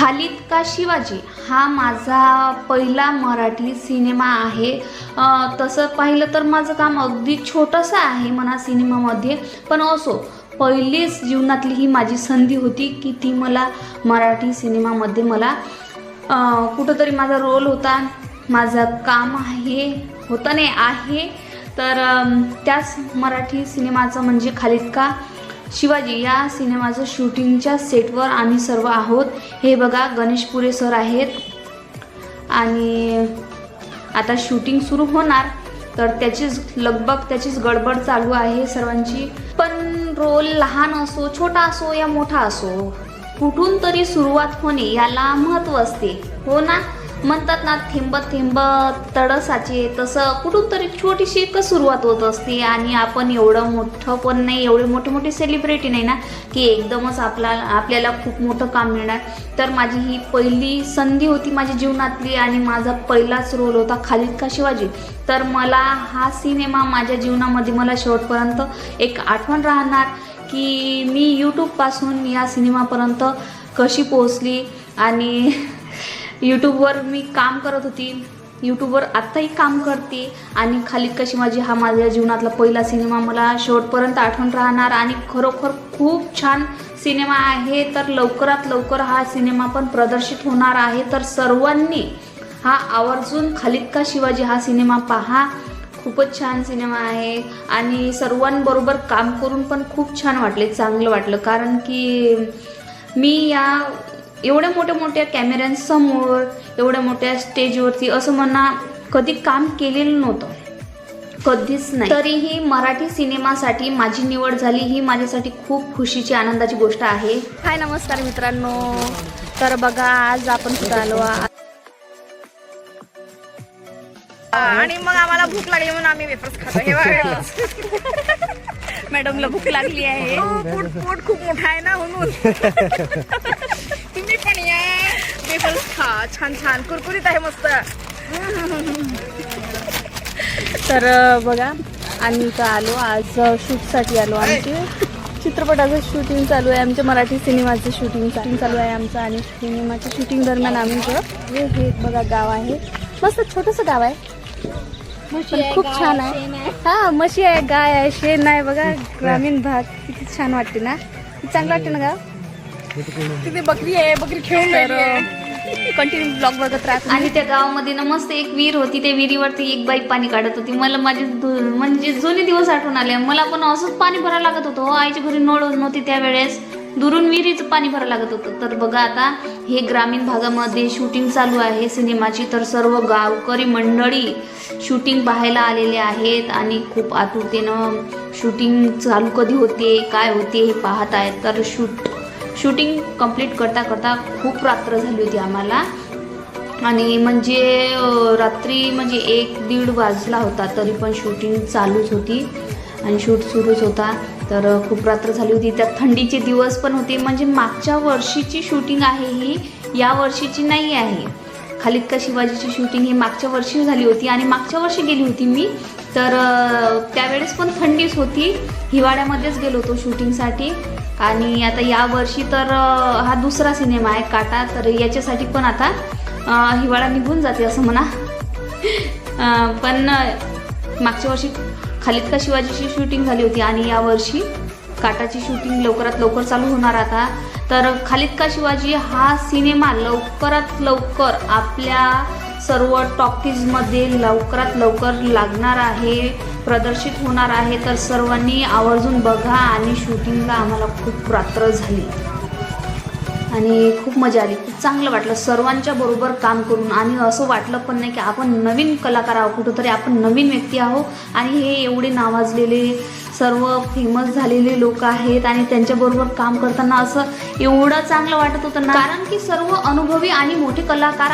खालिद का शिवाजी? हा माझा पहिला मराठी सिनेमा आहे. तसं पाहिलं तर माझं काम अगदी छोटंसं आहे म्हणा सिनेमामध्ये. पण असो पहिलीच जीवनातली ही माझी संधी होती की ती मला मराठी सिनेमामध्ये मला कुठंतरी माझा रोल होता. माझं काम आहे होतं नाही आहे. तर त्याच मराठी सिनेमाचं म्हणजे खालिद का? शिवाजी या सिनेमाचं शूटिंगच्या सेटवर आम्ही सर्व आहोत. हे बघा गणेशपुरे सर आहेत. आणि आता शूटिंग सुरू होणार. तर त्याचीच लगबग त्याचीच गडबड चालू आहे सर्वांची. पण रोल लहान असो छोटा असो या मोठा असो कुठून तरी सुरुवात होणे याला महत्त्व असते. हो ना? म्हणतात ना थेंब थेंब तडसाचे तसं कुठून तरी छोटीशी एक सुरुवात होत असते. आणि आपण एवढं मोठं पण नाही एवढे मोठे मोठे सेलिब्रिटी नाही ना की एकदमच आपला आपल्याला खूप मोठं काम मिळणार. तर माझी ही पहिली संधी होती माझ्या जीवनातली आणि माझा पहिलाच रोल होता खालिद का शिवाजी. तर मला हा सिनेमा माझ्या जीवनामध्ये मला शेवटपर्यंत एक आठवण राहणार की मी यूट्यूबपासून या सिनेमापर्यंत कशी पोहोचली आणि यूट्यूबवर मी काम करत होती. यूट्यूबवर आत्ताही काम करते. आणि खाली कशी शिवाजी हा माझ्या जीवनातला पहिला सिनेमा मला शेवटपर्यंत आठवण राहणार. आणि खरोखर खूप छान सिनेमा आहे. तर लवकरात लवकर हा सिनेमा पण प्रदर्शित होणार आहे. तर सर्वांनी हा आवर्जून खालिद का शिवाजी हा सिनेमा पहा. खूपच छान सिनेमा आहे. आणि सर्वांबरोबर काम करून पण खूप छान वाटले. चांगलं वाटलं. कारण की मी या एवढ्या मोठ्या मोठ्या कॅमेऱ्यांसमोर एवढ्या मोठ्या स्टेजवरती असं म्हणा कधी काम केलेलं नव्हतं. कधीच नाही. तरीही मराठी सिनेमासाठी माझी निवड झाली ही माझ्यासाठी खूप खुशीची आनंदाची गोष्ट आहे. हाय नमस्कार मित्रांनो. तर बघा आज आपण कुठं आलो आ- आणि मग आम्हाला भूक लागली म्हणून आम्ही वेफर्स खातो. हे बघा. मॅडमला भूक लागली आहे. पोट पोट खूप मोठा आहे ना म्हणून. खा. छान छान. कुरकुरीत आहे मस्त. तर बघा आम्ही इथं आलो. आज शूटसाठी आलो आमचे. चित्रपटाचं शूटिंग चालू आहे. आमच्या मराठी सिनेमाचं शूटिंग शूटिंग चालू आहे आमचं आणि सिनेमाच्या शूटिंग दरम्यान आम्ही हे हे एक बघा गाव आहे. मस्त छोटंसं गाव आहे. पण खूप छान आहे हा म्हशी आहे गाय आहे शेण आहे बघा ग्रामीण भाग. किती छान वाटते ना. चांगलं वाटते ना गाव? तिथे बकरी आहे बकरी खेळून कंटिन्यू ब्लॉग बघत राहत आणि त्या गावामध्ये ना मस्त एक विहीर होती त्या विहिरीवरती एक बाई पाणी काढत होती. मला माझे म्हणजे जुने दिवस आठवण आले. मला पण असंच पाणी भरावं लागत होतं. हो, आईच्या घरी नळ नव्हती त्यावेळेस. दुरून विहिरीचं पाणी भरावं लागत होतं. तर बघा आता हे ग्रामीण भागामध्ये शूटिंग चालू आहे सिनेमाची. तर सर्व गावकरी मंडळी शूटिंग पाहायला आलेले आहेत. आणि खूप आतुरतेनं शूटिंग चालू कधी होते काय होते हे पाहत आहेत तर शूट शूटिंग कंप्लीट करता करता खूप रात्र झाली होती आम्हाला. आणि म्हणजे रात्री म्हणजे एक दीड वाजला होता तरी पण शूटिंग चालूच होती. आणि शूट सुरूच होता. तर खूप रात्र झाली होती. त्यात थंडीचे दिवस पण होते. म्हणजे मागच्या वर्षीची शूटिंग आहे ही या वर्षीची नाही आहे. खालिद का शिवाजीची शूटिंग ही मागच्या वर्षी झाली होती आणि मागच्या वर्षी गेली होती मी. तर त्यावेळेस पण थंडीच होती. हिवाळ्यामध्येच गेलो होतो शूटिंगसाठी आणि आता या वर्षी तर हा दुसरा सिनेमा आहे काटा. तर याच्यासाठी पण आता हिवाळा निघून जाते असं म्हणा. पण मागच्या वर्षी खालिद का शिवाजीची शूटिंग झाली होती आणि या वर्षी काटाची शूटिंग लवकरात लवकर चालू होणार आता. तर खालिद का शिवाजी हा सिनेमा लवकरात लवकर आपल्या सर्व टॉकीजमध्ये लवकरात लवकर लागणार आहे प्रदर्शित होणार आहे. तर सर्वांनी आवर्जून बघा आणि शूटिंगला आम्हाला खूप रात्र झाली. आणि खूप मजा आली. खूप चांगलं वाटलं. सर्वांच्या बरोबर काम करून. आणि असं वाटलं पण नाही की आपण नवीन कलाकार आहोत. कुठंतरी आपण नवीन व्यक्ती आहोत. आणि हे एवढे नावाजलेले सर्व फेमस झालेले लोक आहेत आणि त्यांच्याबरोबर काम करताना असं एवढं चांगलं वाटत होतं ना? कारण की सर्व अनुभवी आणि मोठे कलाकार